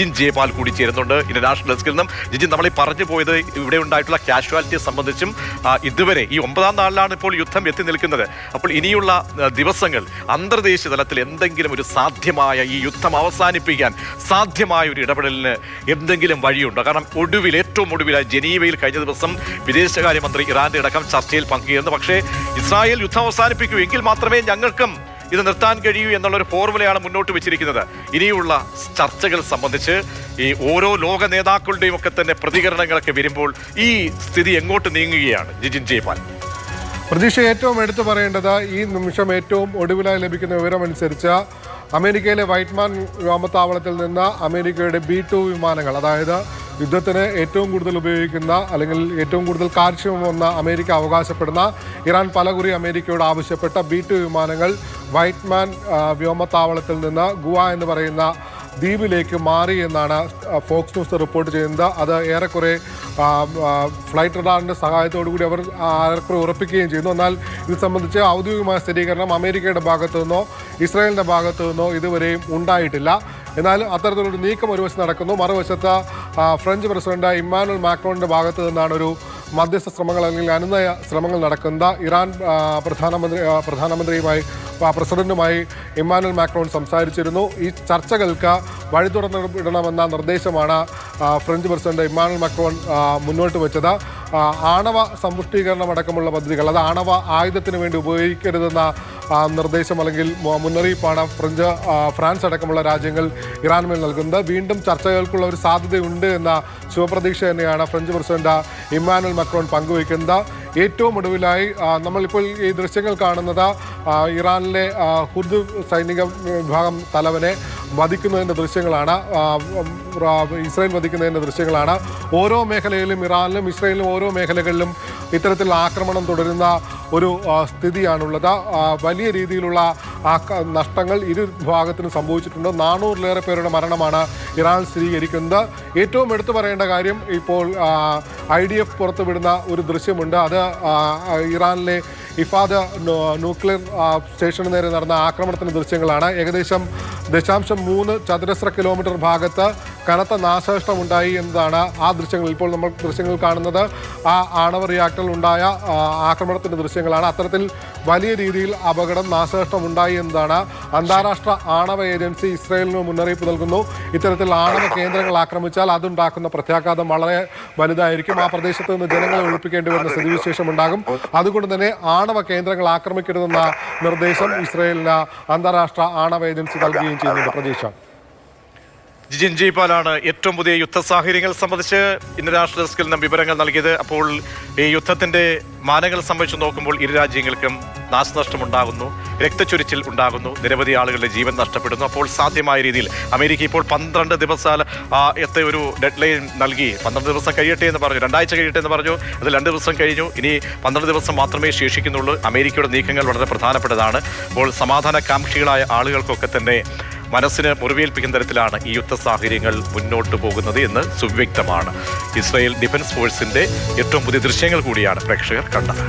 ജിജിൻ ജയപാൽ കൂടി ചേരുന്നുണ്ട് ഇന്റർനാഷണൽ ഡെസ്കിൽ നിന്നും. ജിജിൻ നമ്മൾ ഈ പറഞ്ഞു പോയത് ഇവിടെ ഉണ്ടായിട്ടുള്ള കാഷ്വാലിറ്റിയെ സംബന്ധിച്ചും ഇതുവരെ ഈ ഒമ്പതാം നാളിലാണ് ഇപ്പോൾ യുദ്ധം എത്തി നിൽക്കുന്നത്. അപ്പോൾ ഇനിയുള്ള ദിവസങ്ങൾ അന്തർദേശീയ തലത്തിൽ എന്തെങ്കിലും ഒരു സാധ്യമായ ഈ യുദ്ധം അവസാനിപ്പിക്കാൻ സാധ്യമായ ഒരു ഇടപെടലിന് എന്തെങ്കിലും വഴിയുണ്ടോ? കാരണം ഒടുവിൽ ഏറ്റവും ഒടുവിൽ ജനീവയിൽ കഴിഞ്ഞ ദിവസം വിദേശകാര്യമന്ത്രി ഇറാന്റെ അടക്കം ചർച്ചയിൽ പങ്കുചേർന്നു പക്ഷേ ഇസ്രായേൽ യുദ്ധം അവസാനിപ്പിക്കൂ എങ്കിൽ മാത്രമേ ഞങ്ങൾക്കും ഇത് നിർത്താൻ കഴിയൂ എന്നുള്ളൊരു ഫോർമുലയാണ് മുന്നോട്ട് വെച്ചിരിക്കുന്നത്. ഇനിയുള്ള ചർച്ചകൾ സംബന്ധിച്ച് ഈ ഓരോ ലോക നേതാക്കളുടെയും ഒക്കെ തന്നെ പ്രതികരണങ്ങളൊക്കെ വരുമ്പോൾ ഈ സ്ഥിതി എങ്ങോട്ട് നീങ്ങുകയാണ്? ജിജിൻ ജയ്പാൽ. പ്രതീക്ഷ ഏറ്റവും എടുത്തു പറയേണ്ടത് ഈ നിമിഷം ഏറ്റവും ഒടുവിലായി ലഭിക്കുന്ന വിവരമനുസരിച്ച് അമേരിക്കയിലെ വൈറ്റ്മാൻ വ്യോമത്താവളത്തിൽ നിന്ന് അമേരിക്കയുടെ ബി ടു വിമാനങ്ങൾ അതായത് യുദ്ധത്തിന് ഏറ്റവും കൂടുതൽ ഉപയോഗിക്കുന്ന അല്ലെങ്കിൽ ഏറ്റവും കൂടുതൽ കാര്യക്ഷമമെന്ന് അമേരിക്ക അവകാശപ്പെടുന്ന ഇറാൻ പലകുറി അമേരിക്കയോട് ആവശ്യപ്പെട്ട ബി ടു വിമാനങ്ങൾ വൈറ്റ്മാൻ വ്യോമത്താവളത്തിൽ നിന്ന് ഗുവ എന്ന് പറയുന്ന ദ്വീപിലേക്ക് മാറി എന്നാണ് ഫോക്സ് ന്യൂസ് റിപ്പോർട്ട് ചെയ്യുന്നത്. അത് ഏറെക്കുറെ ഫ്ലൈറ്റ് റഡാറിന്റെ സഹായത്തോടു കൂടി അവർ ആർക്കും ഉറപ്പിക്കുകയും ചെയ്യുന്നു. എന്നാൽ ഇത് സംബന്ധിച്ച് ഔദ്യോഗികമായ സ്ഥിരീകരണം അമേരിക്കയുടെ ഭാഗത്തു നിന്നോ ഇസ്രായേലിന്റെ ഭാഗത്തു നിന്നോ ഇതുവരെയും ഉണ്ടായിട്ടില്ല. എന്നാൽ അത്തരത്തിലൊരു നീക്കം ഒരു വശത്ത് നടക്കുന്നു. മറുവശത്ത് ഫ്രഞ്ച് പ്രസിഡന്റ് ഇമ്മാനുവൽ മാക്രോണിന്റെ ഭാഗത്തു നിന്നാണ് ഒരു മധ്യസ്ഥ ശ്രമങ്ങൾ അല്ലെങ്കിൽ അനുനയ ശ്രമങ്ങൾ നടക്കുന്ന ഇറാൻ പ്രധാനമന്ത്രി പ്രധാനമന്ത്രിയുമായി പ്രസിഡന്റുമായി ഇമ്മാനുവൽ മാക്രോൺ സംസാരിച്ചിരുന്നു. ഈ ചർച്ചകൾക്ക് വഴി തുറന്നിടണമെന്ന നിർദ്ദേശമാണ് ഫ്രഞ്ച് പ്രസിഡന്റ് ഇമ്മാനുവൽ മാക്രോൺ മുന്നോട്ട് വെച്ചത്. ആണവ സമ്പുഷ്ടീകരണം അടക്കമുള്ള പദ്ധതികൾ അത് ആണവ ആയുധത്തിന് വേണ്ടി ഉപയോഗിക്കരുതെന്ന നിർദ്ദേശം അല്ലെങ്കിൽ മുന്നറിയിപ്പാണ് ഫ്രഞ്ച് ഫ്രാൻസ് അടക്കമുള്ള രാജ്യങ്ങൾ ഇറാനുമേൽ നൽകുന്നത്. വീണ്ടും ചർച്ചകൾക്കുള്ള ഒരു സാധ്യതയുണ്ട് എന്ന ശുഭപ്രതീക്ഷ തന്നെയാണ് ഫ്രഞ്ച് പ്രസിഡന്റ് ഇമ്മാനുവൽ മക്രോൺ പങ്കുവയ്ക്കുന്നത്. ഏറ്റവും ഒടുവിലായി നമ്മളിപ്പോൾ ഈ ദൃശ്യങ്ങൾ കാണുന്നത് ഇറാനിലെ ഹുദ് സൈനിക വിഭാഗം തലവനെ വധിക്കുന്നതിന്റെ ദൃശ്യങ്ങളാണ് ഇസ്രായേൽ വധിക്കുന്നതിന്റെ ദൃശ്യങ്ങളാണ്. ഓരോ മേഖലയിലും ഇറാനിലും ഇസ്രായേലിലും ഓരോ മേഖലകളിലും ഇത്തരത്തിലുള്ള ആക്രമണം തുടരുന്ന ഒരു സ്ഥിതിയാണുള്ളത്. വലിയ രീതിയിലുള്ള ആക്ക- നഷ്ടങ്ങൾ ഇരു ഭാഗത്തിനും സംഭവിച്ചിട്ടുണ്ട്. നാനൂറിലേറെ പേരുടെ മരണമാണ് ഇറാൻ സ്ഥിരീകരിക്കുന്നത്. ഏറ്റവും എടുത്തു പറയേണ്ട കാര്യം ഇപ്പോൾ ഐ ഡി എഫ് പുറത്തുവിടുന്ന ഒരു ദൃശ്യമുണ്ട്. അത് ഇറാനിലെ ഇഫാദ് ന്യൂക്ലിയർ ആ, സ്റ്റേഷന് നേരെ നടന്ന ആക്രമണത്തിന്റെ ദൃശ്യങ്ങളാണ്. ഏകദേശം ദശാംശം മൂന്ന് ചതുരശ്ര കിലോമീറ്റർ ഭാഗത്ത് കനത്ത നാശനഷ്ടം ഉണ്ടായി എന്നതാണ് ആ ദൃശ്യങ്ങൾ ഇപ്പോൾ നമ്മൾ ദൃശ്യങ്ങൾ കാണുന്നത്. ആ ആണവ റിയാക്ടറിൽ ഉണ്ടായ ആക്രമണത്തിന്റെ ദൃശ്യങ്ങളാണ്. അത്തരത്തിൽ വലിയ രീതിയിൽ അപകടം നാശനഷ്ടം ഉണ്ടായി എന്നതാണ് അന്താരാഷ്ട്ര ആണവ ഏജൻസി ഇസ്രയേലിന് മുന്നറിയിപ്പ് നൽകുന്നു. ഇത്തരത്തിൽ ആണവ കേന്ദ്രങ്ങൾ ആക്രമിച്ചാൽ അതുണ്ടാക്കുന്ന പ്രത്യാഘാതം വളരെ വലുതായിരിക്കും. ആ പ്രദേശത്ത് നിന്ന് ജനങ്ങളെ ഒഴിപ്പിക്കേണ്ടി വരുന്ന സ്ഥിതിവിശേഷം ഉണ്ടാകും. അതുകൊണ്ട് തന്നെ ആണവ കേന്ദ്രങ്ങൾ ആക്രമിക്കരുതെന്ന നിർദ്ദേശം ഇസ്രയേലിന് അന്താരാഷ്ട്ര ആണവ ഏജൻസി നൽകുകയും ചെയ്യുന്നുണ്ട്. പ്രതീക്ഷ. ജിജിൻ ജയ്പാലാണ് ഏറ്റവും പുതിയ യുദ്ധ സാഹചര്യങ്ങൾ സംബന്ധിച്ച് ഇന്റർനാഷണൽ ഡെസ്കിൽ നിന്നും വിവരങ്ങൾ നൽകിയത്. അപ്പോൾ ഈ യുദ്ധത്തിന്റെ മാനങ്ങൾ സംബന്ധിച്ച് നോക്കുമ്പോൾ ഇരു രാജ്യങ്ങൾക്കും നാശനഷ്ടം ഉണ്ടാകുന്നു രക്തച്ചൊരിച്ചിൽ ഉണ്ടാകുന്നു നിരവധി ആളുകളുടെ ജീവൻ നഷ്ടപ്പെടുന്നു. അപ്പോൾ സാധ്യമായ രീതിയിൽ അമേരിക്ക ഇപ്പോൾ പന്ത്രണ്ട് ദിവസം എത്തെ ഒരു ഡെഡ് ലൈൻ നൽകി. പന്ത്രണ്ട് ദിവസം കഴിയട്ടെ എന്ന് പറഞ്ഞു രണ്ടാഴ്ച കഴിയട്ടെ എന്ന് പറഞ്ഞു. അത് രണ്ട് ദിവസം കഴിഞ്ഞു. ഇനി പന്ത്രണ്ട് ദിവസം മാത്രമേ ശേഷിക്കുന്നുള്ളൂ. അമേരിക്കയുടെ നീക്കങ്ങൾ വളരെ പ്രധാനപ്പെട്ടതാണ്. അപ്പോൾ സമാധാനകാംക്ഷികളായ ആളുകൾക്കൊക്കെ തന്നെ മനസ്സിന് മുറിവേൽപ്പിക്കുന്ന തരത്തിലാണ് ഈ യുദ്ധ സാഹചര്യങ്ങൾ മുന്നോട്ട് പോകുന്നത് എന്ന് സുവ്യക്തമാണ്. ഇസ്രായേൽ ഡിഫൻസ് ഫോഴ്സിന്റെ ഏറ്റവും പുതിയ ദൃശ്യങ്ങൾ കൂടിയാണ് പ്രേക്ഷകർ കണ്ടത്.